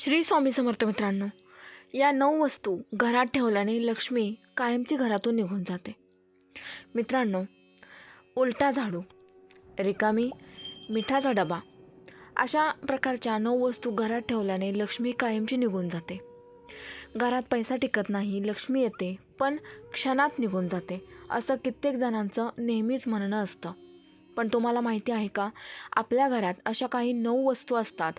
श्री स्वामी समर्थ मित्रांनो या नऊ वस्तू घरात ठेवल्याने लक्ष्मी कायमची घरातून निघून जाते. मित्रांनो उलटा झाडू रिकामी मिठाचा डबा अशा प्रकारच्या नऊ वस्तू घरात ठेवल्याने लक्ष्मी कायमची निघून जाते. घरात पैसा टिकत नाही लक्ष्मी येते पण क्षणात निघून जाते असं कित्येक जणांचं नेहमीच म्हणणं असतं. पण तुम्हाला माहिती आहे का? आपल्या घरात अशा काही नऊ वस्तू असतात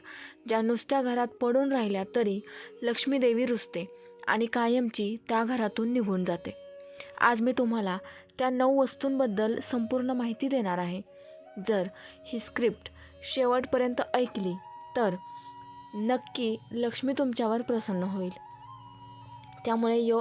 ज्या नुसत्या घरात पडून राहिल्या तरी लक्ष्मीदेवी रुजते आणि कायमची त्या घरातून निघून जाते. आज मी तुम्हाला त्या नऊ वस्तूंबद्दल संपूर्ण माहिती देणार आहे. जर ही स्क्रिप्ट शेवटपर्यंत ऐकली तर नक्की लक्ष्मी तुमच्यावर प्रसन्न होईल. त्यामुळे यो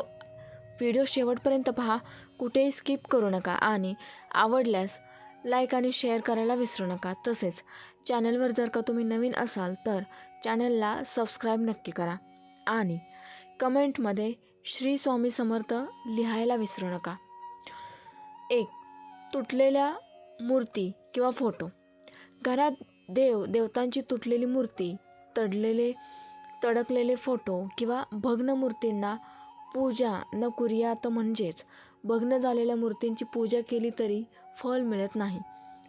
व्हिडिओ शेवटपर्यंत पहा कुठेही स्किप करू नका आणि आवडल्यास लाईक आणि शेअर करायला विसरू नका. तसेच चॅनलवर जर का तुम्ही नवीन असाल तर चॅनलला सबस्क्राईब नक्की करा. आणि कमेंटमध्ये श्री स्वामी समर्थ लिहायला विसरू नका. एक तुटलेल्या मूर्ती किंवा फोटो. घरात देव देवतांची तुटलेली मूर्ती तडलेले तडकलेले फोटो किंवा भग्न मूर्तींना पूजा न कुर्यात म्हणजेच भग्न झालेल्या मूर्तींची पूजा केली तरी फळ मिळत नाही.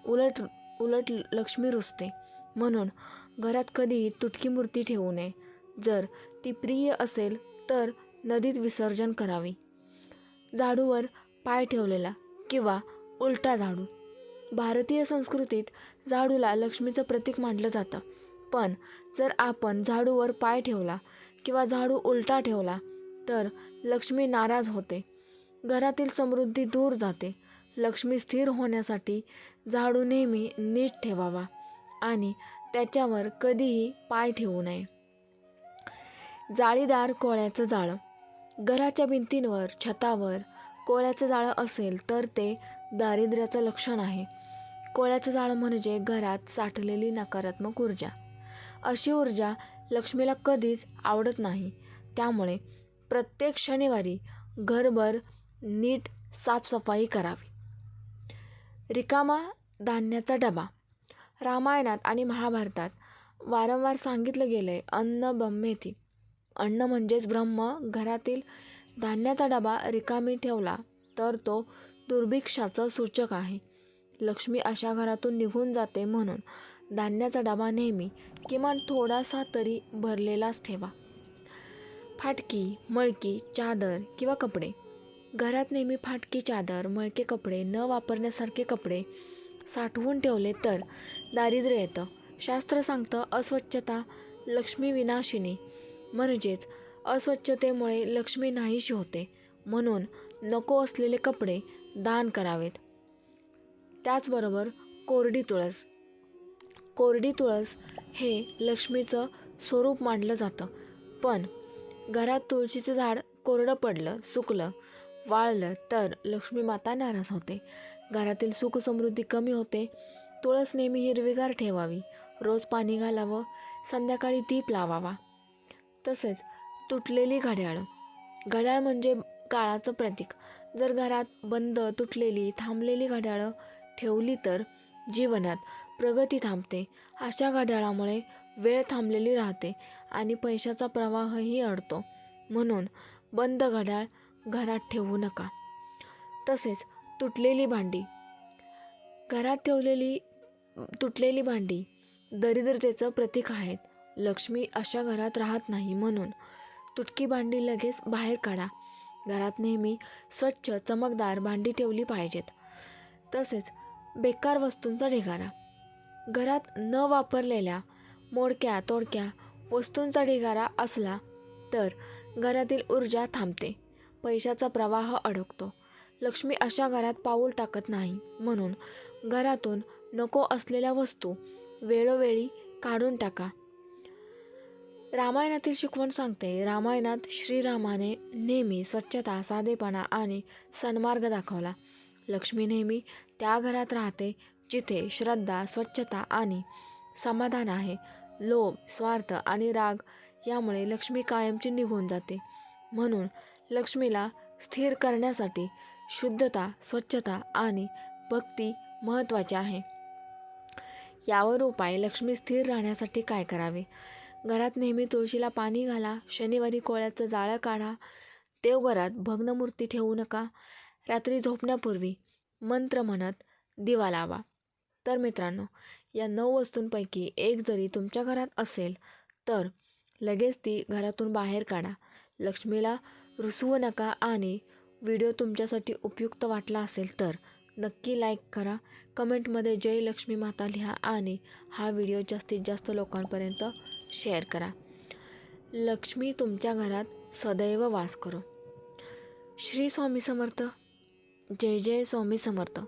उलट उलट लक्ष्मी रुजते म्हणून घरात कधीही तुटकी मूर्ती ठेवू नये. जर ती प्रिय असेल तर नदीत विसर्जन करावे. झाडूवर पाय ठेवलेला किंवा उलटा झाडू. भारतीय संस्कृतीत झाडूला लक्ष्मीचं प्रतीक मानलं जातं. पण जर आपण झाडूवर पाय ठेवला किंवा झाडू उलटा ठेवला तर लक्ष्मी नाराज होते. घरातील समृद्धी दूर जाते. लक्ष्मी स्थिर होण्यासाठी झाडू नेहमी नीट ठेवावा आणि त्याच्यावर कधीही पाय ठेवू नये. जाळीदार कोळ्याचं जाळं. घराच्या भिंतींवर छतावर कोळ्याचं जाळं असेल तर ते दारिद्र्याचं लक्षण आहे. कोळ्याचं जाळं म्हणजे घरात साठलेली नकारात्मक ऊर्जा. अशी ऊर्जा लक्ष्मीला कधीच आवडत नाही. त्यामुळे प्रत्येक शनिवारी घरभर नीट साफसफाई करावी. रिकामा धान्याचा डबा. रामायणात आणि महाभारतात वारंवार सांगितलं गेलं आहे अन्न ब्रह्मेथी अन्न म्हणजेच ब्रह्म. घरातील धान्याचा डबा रिकामी ठेवला तर तो दुर्भिक्षाचं सूचक आहे. लक्ष्मी अशा घरातून निघून जाते म्हणून धान्याचा डबा नेहमी किमान थोडासा तरी भरलेलाच ठेवा. फाटकी मळकी चादर किंवा कपडे घरात नेहमी फाटकी चादर मळके कपडे न वापरण्यासारखे कपडे साठवून ठेवले तर दारिद्र्य येतं. शास्त्र सांगतं अस्वच्छता लक्ष्मी विनाशिनी. म्हणजेच अस्वच्छतेमुळे लक्ष्मी नाहीशी होते. म्हणून नको असलेले कपडे दान करावेत. त्याचबरोबर कोरडी तुळस. कोरडी तुळस हे लक्ष्मीचं स्वरूप मानलं जातं. पण घरात तुळशीचं झाड कोरडं पडलं सुकलं वाळलं तर लक्ष्मी माता नाराज होते. घरातील सुख समृद्धी कमी होते. तुळस नेहमी हिरवीगार ठेवावी. रोज पाणी घालावं. संध्याकाळी दीप लावावा. तसेच तुटलेली घड्याळं. घड्याळ म्हणजे काळाचं प्रतीक. जर घरात बंद तुटलेली थांबलेली घड्याळं ठेवली तर जीवनात प्रगती थांबते. अशा घड्याळामुळे वेळ थांबलेली राहते आणि पैशाचा प्रवाहही अडतो. म्हणून बंद घड्याळ घरात ठेवू नका. तसेच तुटलेली भांडी. घरात ठेवलेली तुटलेली भांडी दरिद्रतेचं प्रतीक आहेत. लक्ष्मी अशा घरात राहत नाही म्हणून तुटकी भांडी लगेच बाहेर काढा. घरात नेहमी स्वच्छ चमकदार भांडी ठेवली पाहिजेत. तसेच बेकार वस्तूंचा ढिगारा. घरात न वापरलेल्या मोडक्या तोडक्या वस्तूंचा ढिगारा असला तर घरातील ऊर्जा थांबते. पैशाचा प्रवाह अडकतो. लक्ष्मी अशा घरात पाऊल टाकत नाही. म्हणून घरातून नको असलेल्या वस्तू वेळोवेळी काढून टाका. रामायणातील शिकवण सांगते. रामायणात श्रीरामाने नेहमी स्वच्छता साधेपणा आणि सन्मार्ग दाखवला. लक्ष्मी नेहमी त्या घरात राहते जिथे श्रद्धा स्वच्छता आणि समाधान आहे. लोभ स्वार्थ आणि राग यामुळे लक्ष्मी कायमची निघून जाते. म्हणून लक्ष्मीला स्थिर करण्यासाठी शुद्धता स्वच्छता आणि भक्ती महत्त्वाची आहे. यावर उपाय लक्ष्मी स्थिर राहण्यासाठी काय करावे? घरात नेहमी तुळशीला पाणी घाला शनिवारी कोळ्याचं जाळं काढा देवघरात भग्नमूर्ती ठेवू नका रात्री झोपण्यापूर्वी मंत्र म्हणत दिवा लावा. तर मित्रांनो या नऊ वस्तूंपैकी एक जरी तुमच्या घरात असेल तर लगेच ती घरातून बाहेर काढा. लक्ष्मीला रुसवू नका आणि व्हिडिओ तुमच्यासाठी उपयुक्त वाटला असेल तर नक्की लाईक करा. कमेंटमध्ये जय लक्ष्मी माता लिहा आणि हा व्हिडिओ जास्तीत जास्त लोकांपर्यंत शेअर करा. लक्ष्मी तुमच्या घरात सदैव वास करो. श्री स्वामी समर्थ. जय जय स्वामी समर्थ.